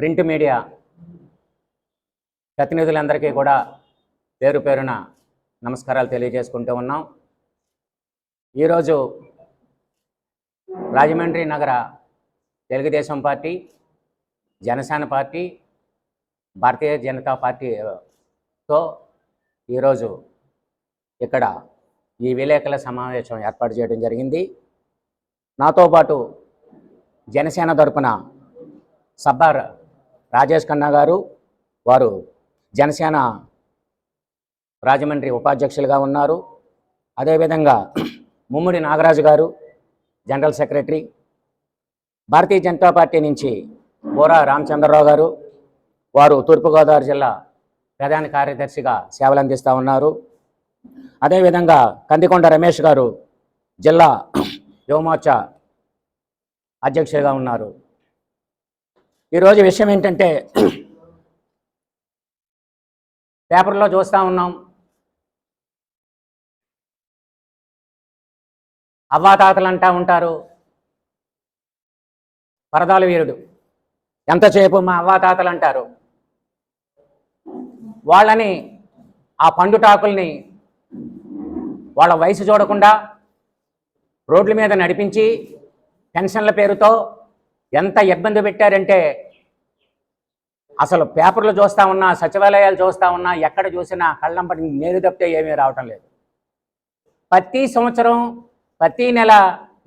Print media ప్రతినిధులందరికీ కూడా పేరు పేరున నమస్కారాలు తెలియజేసుకుంటూ ఉన్నాం. ఈరోజు రాజమండ్రి నగర తెలుగుదేశం పార్టీ జనసేన పార్టీ భారతీయ జనతా పార్టీతో ఈరోజు ఇక్కడ ఈ విలేకరుల సమావేశం ఏర్పాటు చేయడం జరిగింది. నాతో పాటు జనసేన తరపున సబ్బార్ రాజేష్ ఖన్నా గారు వారు జనసేన రాజమండ్రి ఉపాధ్యక్షులుగా ఉన్నారు. అదేవిధంగా Mummidi Nagaraju garu general secretary Bharatiya Janata party నుంచి బోరా రామచంద్రరావు గారు వారు తూర్పుగోదావరి జిల్లా ప్రధాన కార్యదర్శిగా సేవలు అందిస్తూ ఉన్నారు. అదేవిధంగా కందికొండ రమేష్ గారు జిల్లా యువమోర్చా అధ్యక్షులుగా ఉన్నారు. ఈరోజు విషయం ఏంటంటే పేపర్లో చూస్తూ ఉన్నాం. అవ్వాతాతలు అంటా ఉంటారు. పరదాల వీరుడు. ఎంతసేపు మా అవ్వాతాతలు అంటారు? వాళ్ళని ఆ పండుటాకుల్ని వాళ్ళ వయసు చూడకుండా రోడ్ల మీద నడిపించి పెన్షన్ల పేరుతో ఎంత ఇబ్బంది పెట్టారంటే అసలు పేపర్లు చూస్తూ ఉన్నా సచివాలయాలు చూస్తూ ఉన్నా ఎక్కడ చూసినా కళ్ళంపటి నేరు తప్పితే ఏమీ రావటం లేదు. ప్రతి సంవత్సరం ప్రతి నెల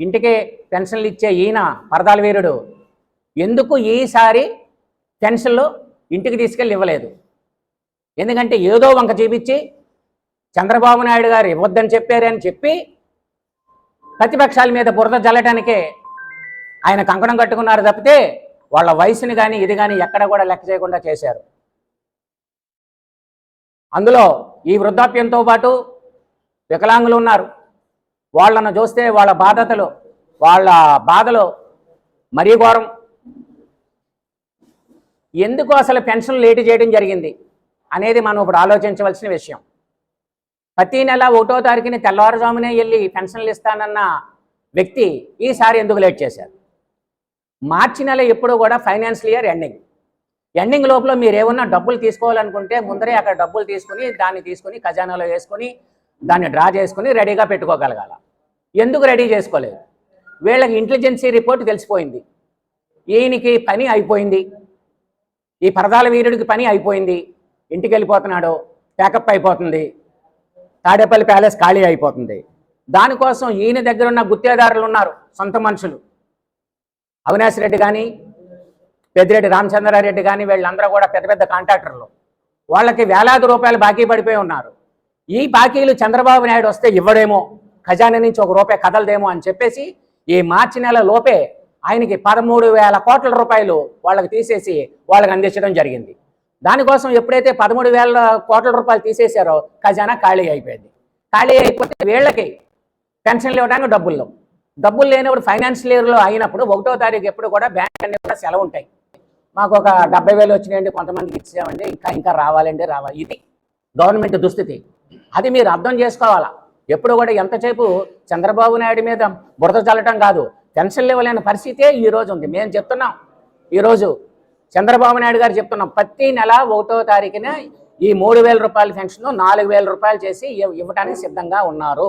ఇంటికి పెన్షన్లు ఇచ్చే ఈయన పరదాల వీరుడు ఎందుకు ఈసారి పెన్షన్లు ఇంటికి తీసుకెళ్ళి ఇవ్వలేదు? ఎందుకంటే ఏదో వంక చూపించి చంద్రబాబు నాయుడు గారు ఇవ్వద్దని చెప్పారని చెప్పి ప్రతిపక్షాల మీద బురద జల్లటానికే ఆయన కంకణం కట్టుకున్నారు తప్పితే వాళ్ళ వయసుని కానీ ఇది కానీ ఎక్కడ కూడా లెక్క చేయకుండా చేశారు. అందులో ఈ వృద్ధాప్యంతో పాటు వికలాంగులు ఉన్నారు. వాళ్ళను చూస్తే వాళ్ళ బాధతలు వాళ్ళ బాధలు మరీ ఘోరం. ఎందుకు అసలు పెన్షన్ లేటు చేయడం జరిగింది అనేది మనం ఇప్పుడు ఆలోచించవలసిన విషయం. ప్రతి నెల ఒకటో తారీఖుని తెల్లవారుజామునే వెళ్ళి పెన్షన్లు ఇస్తానన్న వ్యక్తి ఈసారి ఎందుకు లేట్ చేశారు? మార్చి నెల ఎప్పుడు కూడా ఫైనాన్షియల్ ఇయర్ ఎండింగ్. ఎండింగ్ లోపల మీరు ఏమన్నా డబ్బులు తీసుకోవాలనుకుంటే ముందరే అక్కడ డబ్బులు తీసుకుని దాన్ని తీసుకుని ఖజానాలో వేసుకొని దాన్ని డ్రా చేసుకుని రెడీగా పెట్టుకోగలగాల. ఎందుకు రెడీ చేసుకోలేదు? వీళ్ళకి ఇంటెలిజెన్సీ రిపోర్ట్ తెలిసిపోయింది. ఈయనకి పని అయిపోయింది. ఈ పరదాల వీరుడికి పని అయిపోయింది. ఇంటికి వెళ్ళిపోతున్నాడు. ప్యాకప్ అయిపోతుంది. తాడేపల్లి ప్యాలెస్ ఖాళీ అయిపోతుంది. దానికోసం ఈయన దగ్గర ఉన్న గుత్తేదారులు ఉన్నారు సొంత మనుషులు. అవినాష్ రెడ్డి కానీ పెద్దిరెడ్డి రామచంద్రారెడ్డి కానీ వీళ్ళందరూ కూడా పెద్ద పెద్ద కాంట్రాక్టర్లు. వాళ్ళకి వేలాది రూపాయలు బాకీ పడిపోయి ఉన్నారు. ఈ బాకీలు చంద్రబాబు నాయుడు వస్తే ఇవ్వడేమో ఖజానా నుంచి ఒక రూపాయి కదలదేమో అని చెప్పేసి ఈ మార్చి నెల లోపే ఆయనకి పదమూడు వేల కోట్ల రూపాయలు వాళ్ళకి తీసేసి వాళ్ళకి అందించడం జరిగింది. దానికోసం ఎప్పుడైతే పదమూడు వేల కోట్ల రూపాయలు తీసేశారో ఖజానా ఖాళీ అయిపోయింది. ఖాళీ అయిపోతే వీళ్ళకి పెన్షన్లు ఇవ్వడానికి డబ్బులు లేవు. డబ్బులు లేనప్పుడు ఫైనాన్షియల్ ఇయర్లో అయినప్పుడు ఒకటో తారీఖు ఎప్పుడు కూడా బ్యాంక్ అన్ని కూడా సెలవు ఉంటాయి మాకు ఒక డెబ్బై వేలు వచ్చినాయండి కొంతమందికి ఇచ్చామండి ఇంకా ఇంకా రావాలండి రావాలి. ఇది గవర్నమెంట్ దుస్థితి. అది మీరు అర్థం చేసుకోవాలా? ఎప్పుడు కూడా ఎంతసేపు చంద్రబాబు నాయుడు మీద బురద చల్లటం కాదు. పెన్షన్లు ఇవ్వలేని పరిస్థితే ఈ రోజు ఉంది. మేము చెప్తున్నాం. ఈరోజు చంద్రబాబు నాయుడు గారు చెప్తున్నాం. ప్రతి నెల ఒకటో తారీఖున ఈ మూడు వేల రూపాయల పెన్షన్ నాలుగు వేల రూపాయలు చేసి ఇవ్వటానికి ఇవ్వడానికి సిద్ధంగా ఉన్నారు.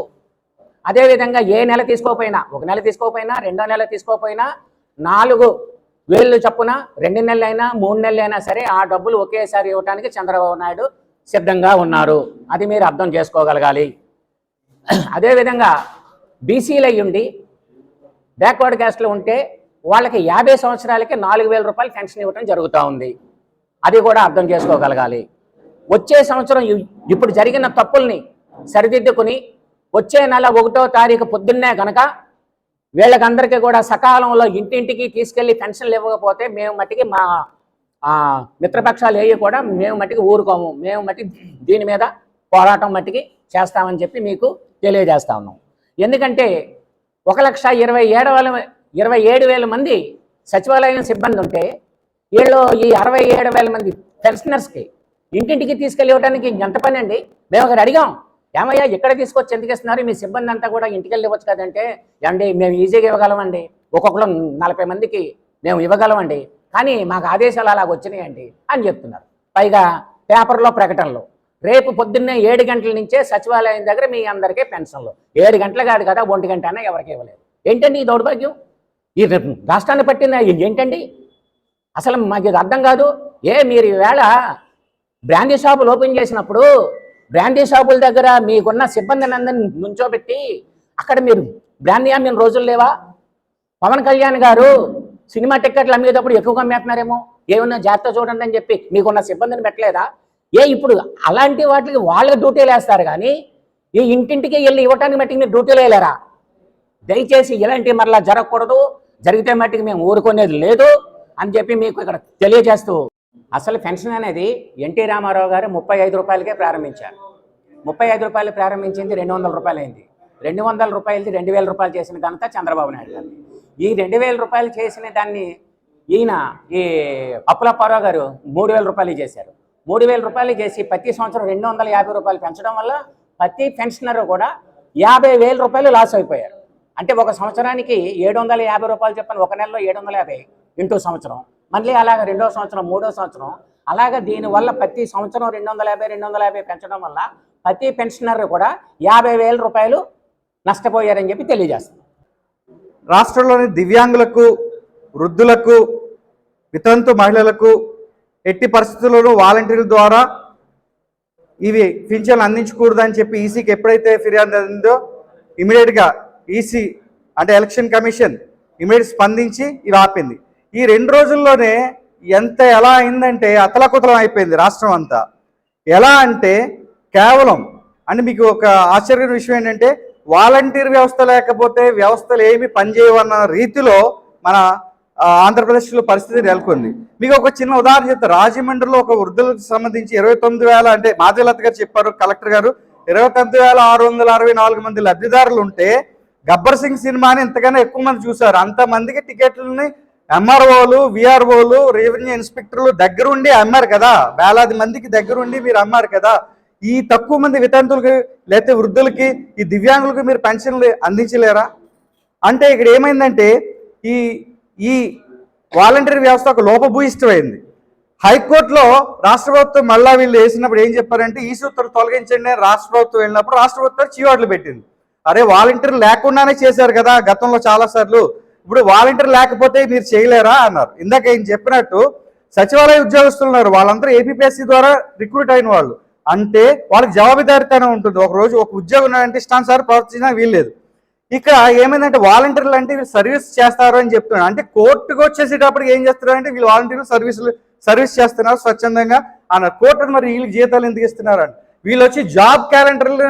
అదేవిధంగా ఏ నెల తీసుకోకపోయినా ఒక నెల తీసుకోకపోయినా రెండో నెల తీసుకోకపోయినా నాలుగు వేళ్ళు చొప్పున రెండు నెలలైనా మూడు నెలలైనా సరే ఆ డబ్బులు ఒకేసారి ఇవ్వడానికి చంద్రబాబు నాయుడు సిద్ధంగా ఉన్నారు. అది మీరు అర్థం చేసుకోగలగాలి. అదేవిధంగా బీసీలు అయ్యుండి బ్యాక్వర్డ్ క్యాస్ట్లో ఉంటే వాళ్ళకి యాభై సంవత్సరాలకి నాలుగు వేల రూపాయలు పెన్షన్ ఇవ్వడం జరుగుతూ ఉంది. అది కూడా అర్థం చేసుకోగలగాలి. వచ్చే సంవత్సరం ఇ- ఇప్పుడు జరిగిన తప్పుల్ని సరిదిద్దుకుని వచ్చే నెల ఒకటో తారీఖు పొద్దున్నే కనుక వీళ్ళకందరికీ కూడా సకాలంలో ఇంటింటికి తీసుకెళ్ళి పెన్షన్లు ఇవ్వకపోతే మేము మట్టికి మా ఆ, మిత్రపక్షాలు ఏవి కూడా మేము మట్టికి ఊరుకోము. మేము మట్టి దీని మీద పోరాటం మట్టికి చేస్తామని చెప్పి మీకు తెలియజేస్తా ఉన్నాం. ఎందుకంటే ఒక లక్ష ఇరవై ఏడు వేల ఇరవై ఏడు వేల మంది సచివాలయం సిబ్బంది ఉంటే వీళ్ళు ఈ అరవై ఏడు వేల మంది పెన్షనర్స్కి ఇంటింటికి తీసుకెళ్ళి ఇవ్వడానికి ఎంత పని అండి? మేము అక్కడ అడిగాం. ఏమయ్యా ఎక్కడ తీసుకొచ్చి ఎందుకు ఇస్తున్నారు? మీ సిబ్బంది అంతా కూడా ఇంటికి వెళ్ళి ఇవ్వచ్చు కదంటే అండి మేము ఈజీగా ఇవ్వగలమండి. ఒక్కొక్కరు నలభై మందికి మేము ఇవ్వగలమండి. కానీ మాకు ఆదేశాలు అలాగ వచ్చినాయండి అని చెప్తున్నారు. పైగా పేపర్లో ప్రకటనలు. రేపు పొద్దున్నే ఏడు గంటల నుంచే సచివాలయం దగ్గర మీ అందరికీ పెన్షన్లు. ఏడు గంటలు కాదు కదా ఒంటి గంట అన్న ఎవరికి ఇవ్వలేదు. ఏంటండి ఈ దౌర్భాగ్యం? ఈ రాష్ట్రాన్ని పట్టిన ఏంటండి? అసలు మాకు ఇది అర్థం కాదు. ఏ మీరు ఈవేళ బ్రాండీ షాపులు ఓపెన్ చేసినప్పుడు బ్రాండీ షాపుల దగ్గర మీకున్న సిబ్బందిని అందరిని నుంచోబెట్టి అక్కడ మీరు బ్రాందీ అమ్మిన రోజులు లేవా? పవన్ కళ్యాణ్ గారు సినిమా టిక్కెట్లు అమ్మేటప్పుడు ఎక్కువగా అమ్మేస్తున్నారేమో ఏమన్నా జాగ్రత్త చూడండి అని చెప్పి మీకున్న సిబ్బందిని పెట్టలేదా? ఏ ఇప్పుడు అలాంటి వాటికి వాళ్ళకి డ్యూటీలు వేస్తారు కానీ ఈ ఇంటింటికి వెళ్ళి ఇవ్వటానికి మట్టికి మీరు డ్యూటీలు వేయలేరా? దయచేసి ఇలాంటివి మరలా జరగకూడదు. జరిగితే మట్టికి మేము ఊరుకునేది లేదు అని చెప్పి మీకు ఇక్కడ తెలియజేస్తూ అసలు పెన్షన్ అనేది ఎన్టీ రామారావు గారు ముప్పై ఐదు రూపాయలకే ప్రారంభించారు. ముప్పై ఐదు రూపాయలు ప్రారంభించింది రెండు వందల రూపాయలు అయింది. రెండు వందల రూపాయలది రెండు వేల రూపాయలు చేసిన ఘనత చంద్రబాబు నాయుడు గారు ఈ రెండు వేల రూపాయలు చేసిన దాన్ని ఈయన ఈ అప్పులప్పారావు గారు మూడు వేల రూపాయలు చేశారు. మూడు వేల రూపాయలు చేసి ప్రతి సంవత్సరం రెండు వందల యాభై రూపాయలు పెంచడం వల్ల ప్రతి పెన్షనర్ కూడా యాభై వేల రూపాయలు లాస్ అయిపోయారు. అంటే ఒక సంవత్సరానికి ఏడు వందల యాభై రూపాయలు చెప్పని ఒక నెలలో ఏడు వందల యాభై ఇంటూ సంవత్సరం. మళ్ళీ అలాగ రెండో సంవత్సరం మూడో సంవత్సరం అలాగ దీనివల్ల ప్రతి సంవత్సరం రెండు వందల యాభై రెండు వందల యాభై పెంచడం వల్ల ప్రతి పెన్షనర్ కూడా యాభై వేల రూపాయలు నష్టపోయారని చెప్పి తెలియజేస్తుంది రాష్ట్రంలోని దివ్యాంగులకు వృద్ధులకు వితంతు మహిళలకు ఎట్టి పరిస్థితుల్లోనూ వాలంటీర్ల ద్వారా ఇవి పింఛన్లు అందించకూడదని చెప్పి ఈసీకి ఎప్పుడైతే ఫిర్యాదు అందిందో ఇమీడియట్గా ఈసీ అంటే ఎలక్షన్ కమిషన్ ఇమీడియట్ స్పందించి ఇవి ఆపింది. ఈ రెండు రోజుల్లోనే ఎంత ఎలా అయిందంటే అతలకుతలం అయిపోయింది రాష్ట్రం అంతా. ఎలా అంటే కేవలం అంటే మీకు ఒక ఆశ్చర్యకరమైన విషయం ఏంటంటే వాలంటీర్ వ్యవస్థ లేకపోతే వ్యవస్థలు ఏమి పనిచేయవన్న రీతిలో మన ఆంధ్రప్రదేశ్లో పరిస్థితి నెలకొంది. మీకు ఒక చిన్న ఉదాహరణ చెప్తా. రాజమండ్రిలో ఒక వృద్ధులకు సంబంధించి ఇరవై తొమ్మిది వేల అంటే మాధవలత గారు చెప్పారు కలెక్టర్ గారు ఇరవై తొమ్మిది వేల ఆరు వందల అరవై నాలుగు మంది లబ్ధిదారులు ఉంటే గబ్బర్ సింగ్ సినిమాని ఇంతకన్నా ఎక్కువ మంది చూశారు. అంతమందికి టికెట్లని ఎంఆర్ఓలు విఆర్ఓలు రెవెన్యూ ఇన్స్పెక్టర్లు దగ్గరుండి అమ్మారు కదా. వేలాది మందికి దగ్గరుండి మీరు అమ్మారు కదా. ఈ తక్కువ మంది వితంతులకి లేకపోతే వృద్ధులకి ఈ దివ్యాంగులకి మీరు పెన్షన్లు అందించలేరా? అంటే ఇక్కడ ఏమైందంటే ఈ ఈ వాలంటీర్ వ్యవస్థ ఒక లోపభూయిష్టమైంది. హైకోర్టులో రాష్ట్ర ప్రభుత్వం మళ్ళా వీళ్ళు వేసినప్పుడు ఏం చెప్పారంటే ఈ సూత్రం తొలగించండి రాష్ట్ర ప్రభుత్వం వెళ్ళినప్పుడు రాష్ట్ర ప్రభుత్వం చీవాట్లు పెట్టింది. అరే వాలంటీర్ లేకుండానే చేశారు కదా గతంలో చాలా సార్లు. ఇప్పుడు వాలంటీర్ లేకపోతే మీరు చేయలేరా అన్నారు. ఇందాక ఏం చెప్పినట్టు సచివాలయ ఉద్యోగస్తులు ఉన్నారు. వాళ్ళందరూ ఏపీఎస్సీ ద్వారా రిక్రూట్ అయిన వాళ్ళు. అంటే వాళ్ళకి జవాబుదారితనం ఉంటుంది. ఒక రోజు ఒక ఉద్యోగం ఉన్నాడంటే ఇష్టానుసారి ప్రవర్తించినా వీల్లేదు. ఇక్కడ ఏమైందంటే వాలంటీర్లు అంటే వీళ్ళు సర్వీస్ చేస్తారు అని చెప్తున్నారు. అంటే కోర్టుకు వచ్చేసేటప్పటికి ఏం చేస్తున్నారు అంటే వీళ్ళు వాలంటీర్లు సర్వీసులు సర్వీస్ చేస్తున్నారు స్వచ్ఛందంగా అన్నారు కోర్టు మరి వీళ్ళకి జీతాలు ఎందుకు ఇస్తున్నారు అని వీళ్ళు వచ్చి జాబ్ క్యాలెండర్లు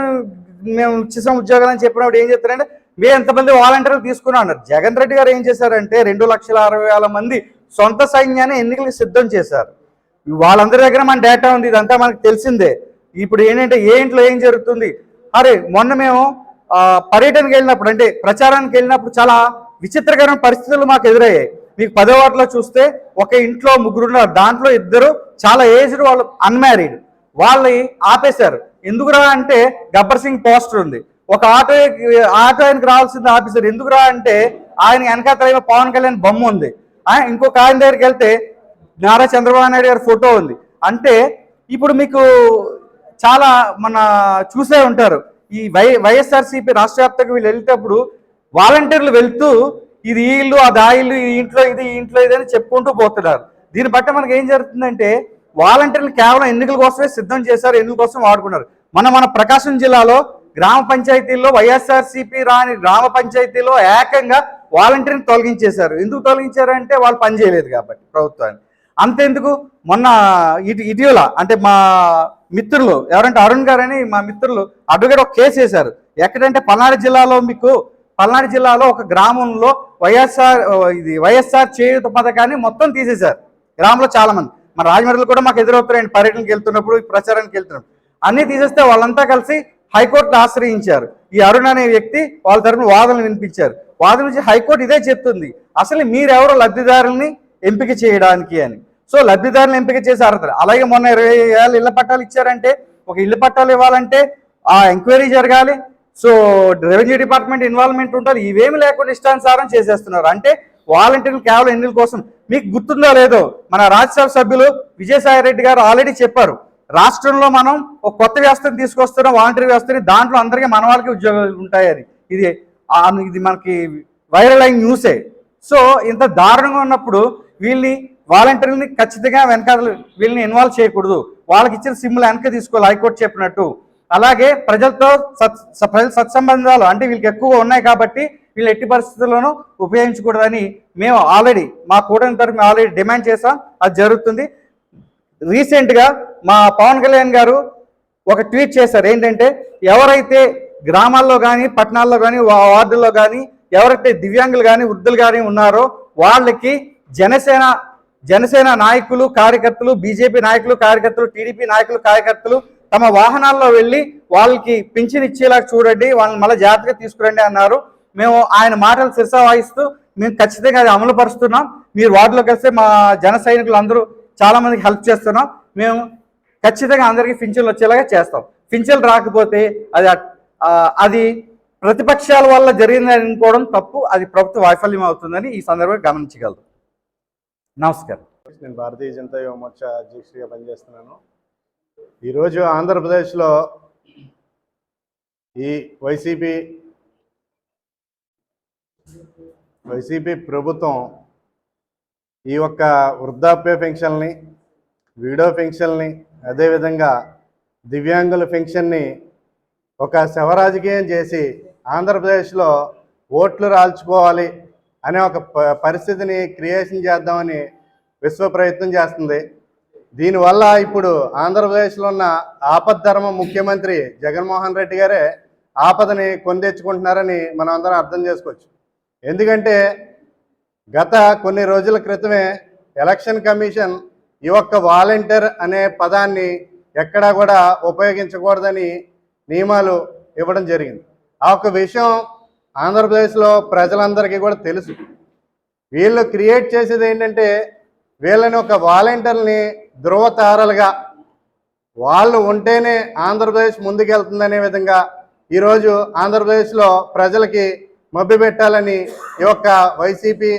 మేము ఇచ్చేసాం ఉద్యోగాలు అని చెప్పినప్పుడు ఏం చెప్తారంటే మేము ఎంతమంది వాలంటీర్లు తీసుకుని అన్నారు జగన్ రెడ్డి గారు ఏం చేశారంటే రెండు లక్షల అరవై వేల మంది సొంత సైన్యాన్ని ఎన్నికలకు సిద్ధం చేశారు. వాళ్ళందరి దగ్గర మన డేటా ఉంది ఇదంతా మనకు తెలిసిందే. ఇప్పుడు ఏంటంటే ఏ ఇంట్లో ఏం జరుగుతుంది? అరే మొన్న మేము పర్యటనకి వెళ్ళినప్పుడు అంటే ప్రచారానికి వెళ్ళినప్పుడు చాలా విచిత్రకరమైన పరిస్థితులు మాకు ఎదురయ్యాయి. మీకు పదో వాటిలో చూస్తే ఒక ఇంట్లో ముగ్గురు ఉన్నారు. దాంట్లో ఇద్దరు చాలా ఏజ్డ్ వాళ్ళు అన్మ్యారీడ్ వాళ్ళని ఆపేశారు. ఎందుకురా అంటే గబ్బర్ సింగ్ పోస్టర్ ఉంది. ఒక ఆటో ఆటో ఆయనకి రావాల్సింది ఆఫీసర్. ఎందుకు రా అంటే ఆయన వెనకాతల పవన్ కళ్యాణ్ బొమ్మ ఉంది. ఇంకొక ఆయన దగ్గరికి వెళ్తే నారా చంద్రబాబు నాయుడు గారి ఫోటో ఉంది. అంటే ఇప్పుడు మీకు చాలా మన చూసే ఉంటారు. ఈ వై వైఎస్ఆర్సీపీ రాష్ట్ర వ్యాప్తంగా వీళ్ళు వెళ్ళేటప్పుడు వాలంటీర్లు వెళ్తూ ఇది వీళ్ళు ఇల్లు అది ఆ ఇల్లు ఈ ఇంట్లో ఇది ఈ ఇంట్లో ఇది అని చెప్పుకుంటూ పోతున్నారు. దీన్ని బట్టి మనకి ఏం జరుగుతుందంటే వాలంటీర్లు కేవలం ఎన్నికల కోసమే సిద్ధం చేశారు ఎన్నికల కోసం వాడుకున్నారు. మన మన ప్రకాశం జిల్లాలో గ్రామ పంచాయతీల్లో వైఎస్ఆర్సీపీ రాని గ్రామ పంచాయతీలో ఏకంగా వాలంటీర్ని తొలగించేశారు. ఎందుకు తొలగించారంటే వాళ్ళు పనిచేయలేదు కాబట్టి ప్రభుత్వాన్ని. అంతెందుకు? మొన్న ఇటు ఇటీవల అంటే మా మిత్రులు ఎవరంటే అరుణ్ గారని మా మిత్రులు అడ్వకేట్ ఒక కేసు వేశారు. ఎక్కడంటే పల్నాడు జిల్లాలో మీకు పల్నాడు జిల్లాలో ఒక గ్రామంలో వైఎస్ఆర్ ఇది వైఎస్ఆర్ చేయూత పథకాన్ని మొత్తం తీసేశారు. గ్రామంలో చాలామంది. మన రాజమండ్రిలో కూడా మాకు ఎదురవుతున్నాయండి. పర్యటనకి వెళ్తున్నప్పుడు ప్రచారానికి వెళ్తున్నప్పుడు. అన్నీ తీసేస్తే వాళ్ళంతా కలిసి హైకోర్టును ఆశ్రయించారు. ఈ అరుణ్ అనే వ్యక్తి వాళ్ళ తరఫున వాదనలు వినిపించారు. వాదన నుంచి హైకోర్టు ఇదే చెప్తుంది. అసలు మీరెవరో లబ్ధిదారుల్ని ఎంపిక చేయడానికి అని. సో లబ్ధిదారులను ఎంపిక చేసి అర్హత అలాగే మొన్న ఇరవై ఏళ్ళ ఇళ్ళ పట్టాలు ఇచ్చారంటే ఒక ఇళ్ళ పట్టాలు ఇవ్వాలంటే ఆ ఎంక్వైరీ జరగాలి. సో రెవెన్యూ డిపార్ట్మెంట్ ఇన్వాల్వ్మెంట్ ఉంటుంది. ఇవేమి లేకుండా ఇష్టానుసారం చేసేస్తున్నారు. అంటే వాలంటీర్లు కేవలం ఎన్నికల కోసం. మీకు గుర్తుందో లేదో మన రాజ్యసభ సభ్యులు విజయసాయి రెడ్డి గారు ఆల్రెడీ చెప్పారు. రాష్ట్రంలో మనం ఒక కొత్త వ్యవస్థను తీసుకొస్తున్నాం వాలంటరీ వ్యవస్థని దాంట్లో అందరికీ మన వాళ్ళకి ఉద్యోగాలు ఉంటాయని ఇది ఇది మనకి వైరల్ అయిన న్యూసే సో ఇంత దారుణంగా ఉన్నప్పుడు వీళ్ళని వాలంటీర్ని ఖచ్చితంగా వెనకాల వీళ్ళని ఇన్వాల్వ్ చేయకూడదు. వాళ్ళకి ఇచ్చిన సిమ్లు వెనక తీసుకోవాలి హైకోర్టు చెప్పినట్టు. అలాగే ప్రజలతో సత్ స- ప్రజల సత్సంబంధాలు అంటే వీళ్ళకి ఎక్కువగా ఉన్నాయి కాబట్టి వీళ్ళు ఎట్టి పరిస్థితుల్లోనూ ఉపయోగించకూడదని మేము ఆల్రెడీ మా కూటమి తరఫు ఆల్రెడీ డిమాండ్ చేసాం అది జరుగుతుంది. రీసెంట్గా మా పవన్ కళ్యాణ్ గారు ఒక ట్వీట్ చేశారు. ఏంటంటే ఎవరైతే గ్రామాల్లో కానీ పట్టణాల్లో కానీ వార్డుల్లో కానీ ఎవరైతే దివ్యాంగులు కానీ వృద్ధులు కానీ ఉన్నారో వాళ్ళకి జనసేన జనసేన నాయకులు కార్యకర్తలు బీజేపీ నాయకులు కార్యకర్తలు టీడీపీ నాయకులు కార్యకర్తలు తమ వాహనాల్లో వెళ్ళి వాళ్ళకి పింఛన్ ఇచ్చేలా చూడండి వాళ్ళని మళ్ళీ జాగ్రత్తగా తీసుకురండి అన్నారు. మేము ఆయన మాటలు శిరస వాయిస్తూ మేము ఖచ్చితంగా అది అమలు పరుస్తున్నాం మీరు వార్డులోకి వస్తే మా జన సైనికులు అందరూ చాలా మందికి హెల్ప్ చేస్తున్నాం. మేము ఖచ్చితంగా అందరికీ పింఛన్లు వచ్చేలాగా చేస్తాం. పింఛన్లు రాకపోతే అది అది ప్రతిపక్షాల వల్ల జరిగిందని అనుకోవడం తప్పు అది ప్రభుత్వ వైఫల్యం అవుతుందని ఈ సందర్భంగా గమనించగలరు. నమస్కారం. నేను భారతీయ జనతా యువ మోర్చా అధ్యక్షుడిగా పనిచేస్తున్నాను. ఈరోజు ఆంధ్రప్రదేశ్లో ఈ వైసీపీ వైసీపీ ప్రభుత్వం ఈ యొక్క వృద్ధాప్య పెన్షన్ని వీడో పెన్షన్ని అదేవిధంగా దివ్యాంగుల పెన్షన్ని ఒక శవరాజకీయం చేసి ఆంధ్రప్రదేశ్లో ఓట్లు రాల్చుకోవాలి అనే ఒక ప- పరిస్థితిని క్రియేషన్ చేద్దామని విశ్వ ప్రయత్నం చేస్తుంది. దీనివల్ల ఇప్పుడు ఆంధ్రప్రదేశ్లో ఉన్న ఆపద్ధర్మ ముఖ్యమంత్రి జగన్మోహన్ రెడ్డి గారే ఆపదని కొందెచ్చుకుంటున్నారని మనం అందరం అర్థం చేసుకోవచ్చు. ఎందుకంటే గత కొన్ని రోజుల క్రితమే ఎలక్షన్ కమిషన్ ఈ ఒక్క వాలంటీర్ అనే పదాన్ని ఎక్కడా కూడా ఉపయోగించకూడదని నియమాలు ఇవ్వడం జరిగింది. ఆ ఒక్క విషయం ఆంధ్రప్రదేశ్లో ప్రజలందరికీ కూడా తెలుసు. వీళ్ళు క్రియేట్ చేసేది ఏంటంటే వీళ్ళని ఒక వాలంటీర్ని ధృవతారలుగా వాళ్ళు ఉంటేనే ఆంధ్రప్రదేశ్ ముందుకెళ్తుందనే విధంగా ఈరోజు ఆంధ్రప్రదేశ్లో ప్రజలకి మబ్బి పెట్టాలని ఈ యొక్క వైసీపీ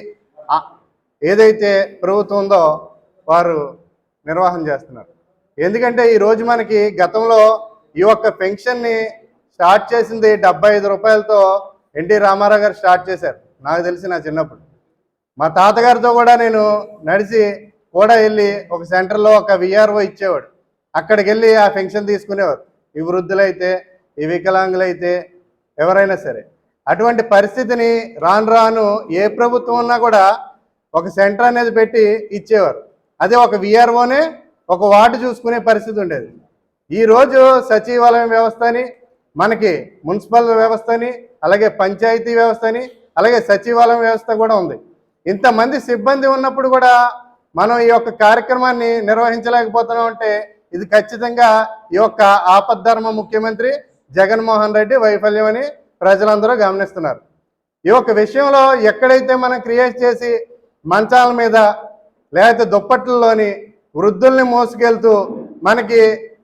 ఏదైతే ప్రభుత్వం ఉందో వారు నిర్వహణ చేస్తున్నారు. ఎందుకంటే ఈరోజు మనకి గతంలో ఈ యొక్క పెన్షన్ని స్టార్ట్ చేసింది డెబ్బై ఐదు రూపాయలతో ఎన్టీ రామారావు గారు స్టార్ట్ చేశారు. నాకు తెలిసి నా చిన్నప్పుడు. మా తాతగారితో కూడా నేను నడిచి కూడా వెళ్ళి ఒక సెంటర్లో ఒక విఆర్ఓ ఇచ్చేవాడు. అక్కడికి వెళ్ళి ఆ పెన్షన్ తీసుకునేవారు. ఈ వృద్ధులైతే ఈ వికలాంగులైతే ఎవరైనా సరే. అటువంటి పరిస్థితిని రాను రాను ఏ ప్రభుత్వం ఉన్నా కూడా ఒక సెంటర్ అనేది పెట్టి ఇచ్చేవారు. అదే ఒక విఆర్ఓనే ఒక వార్డు చూసుకునే పరిస్థితి ఉండేది. ఈరోజు సచివాలయం వ్యవస్థని మనకి మున్సిపల్ వ్యవస్థని అలాగే పంచాయతీ వ్యవస్థని అలాగే సచివాలయం వ్యవస్థ కూడా ఉంది. ఇంతమంది సిబ్బంది ఉన్నప్పుడు కూడా మనం ఈ యొక్క కార్యక్రమాన్ని నిర్వహించలేకపోతున్నాం అంటే ఇది ఖచ్చితంగా ఈ యొక్క ఆపద్ధర్మ ముఖ్యమంత్రి జగన్మోహన్ రెడ్డి వైఫల్యం అని ప్రజలందరూ గమనిస్తున్నారు. ఈ యొక్క విషయంలో ఎక్కడైతే మనం క్రియేట్ చేసి మంచాల మీద లేకపోతే దుప్పట్లలోని వృద్ధుల్ని మోసుకెళ్తూ మనకి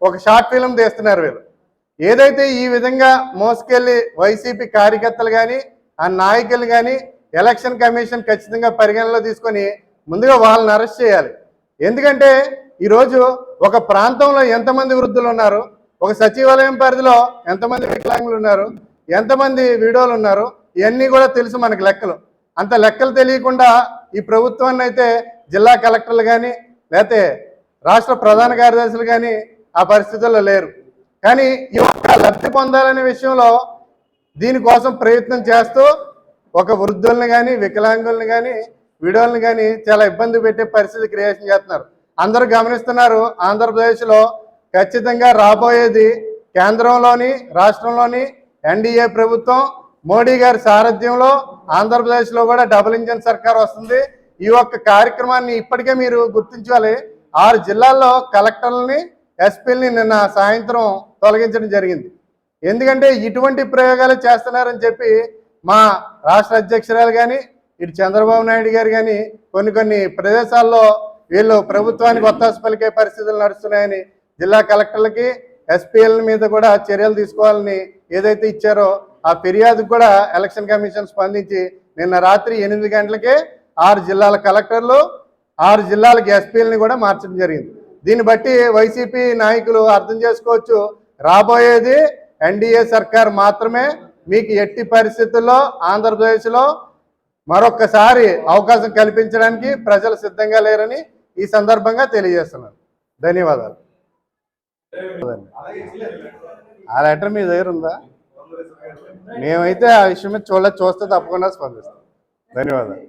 ఒక షార్ట్ ఫిలిం తీస్తున్నారు వీళ్ళు. ఏదైతే ఈ విధంగా మోసుకెళ్ళి వైసీపీ కార్యకర్తలు కానీ ఆ నాయకులు కానీ ఎలక్షన్ కమిషన్ ఖచ్చితంగా పరిగణలో తీసుకొని ముందుగా వాళ్ళని అరెస్ట్ చేయాలి. ఎందుకంటే ఈరోజు ఒక ప్రాంతంలో ఎంతమంది వృద్ధులు ఉన్నారు ఒక సచివాలయం పరిధిలో ఎంతమంది వికలాంగులు ఉన్నారు ఎంతమంది వీడియోలు ఉన్నారు ఇవన్నీ కూడా తెలుసు మనకి లెక్కలు. అంత లెక్కలు తెలియకుండా ఈ ప్రభుత్వాన్ని అయితే జిల్లా కలెక్టర్లు కానీ లేకపోతే రాష్ట్ర ప్రధాన కార్యదర్శులు కానీ ఆ పరిస్థితుల్లో లేరు. కానీ ఈ యొక్క లబ్ధి పొందాలనే విషయంలో దీనికోసం ప్రయత్నం చేస్తూ ఒక వృద్ధుల్ని కానీ వికలాంగుల్ని కానీ విడోల్ని కానీ చాలా ఇబ్బంది పెట్టే పరిస్థితి క్రియేషన్ చేస్తున్నారు. అందరూ గమనిస్తున్నారు ఆంధ్రప్రదేశ్లో ఖచ్చితంగా రాబోయేది కేంద్రంలోని రాష్ట్రంలోని ఎన్డీఏ ప్రభుత్వం మోడీ గారి సారథ్యంలో ఆంధ్రప్రదేశ్లో కూడా డబుల్ ఇంజన్ సర్కార్ వస్తుంది. ఈ ఒక్క కార్యక్రమాన్ని ఇప్పటికే మీరు గుర్తించాలి. ఆరు జిల్లాల్లో కలెక్టర్లని ఎస్పీలని నిన్న సాయంత్రం తొలగించడం జరిగింది. ఎందుకంటే ఇటువంటి ప్రయోగాలు చేస్తున్నారని చెప్పి మా రాష్ట్ర అధ్యక్షురాలు కానీ ఇటు చంద్రబాబు నాయుడు గారు కానీ కొన్ని కొన్ని ప్రదేశాల్లో వీళ్ళు ప్రభుత్వానికి ఒత్తాసు పలికే పరిస్థితులు నడుస్తున్నాయని జిల్లా కలెక్టర్లకి ఎస్పీఎల్ మీద కూడా చర్యలు తీసుకోవాలని ఏదైతే ఇచ్చారో ఆ ఫిర్యాదుకు కూడా ఎలక్షన్ కమిషన్ స్పందించి నిన్న రాత్రి ఎనిమిది గంటలకే ఆరు జిల్లాల కలెక్టర్లు ఆరు జిల్లాలకు ఎస్పీలని కూడా మార్చడం జరిగింది. దీన్ని బట్టి వైసీపీ నాయకులు అర్థం చేసుకోవచ్చు రాబోయేది ఎన్డీఏ సర్కార్ మాత్రమే. మీకు ఎట్టి పరిస్థితుల్లో ఆంధ్రప్రదేశ్లో మరొక్కసారి అవకాశం కల్పించడానికి ప్రజలు సిద్ధంగా లేరని ఈ సందర్భంగా తెలియజేస్తున్నాను. ధన్యవాదాలు. ఆ లెటర్ మీ దగ్గర ఉందా? మేమైతే ఆ విషయం మీద చూడలేదు చూస్తే తప్పకుండా స్పందిస్తాం. ధన్యవాదాలు.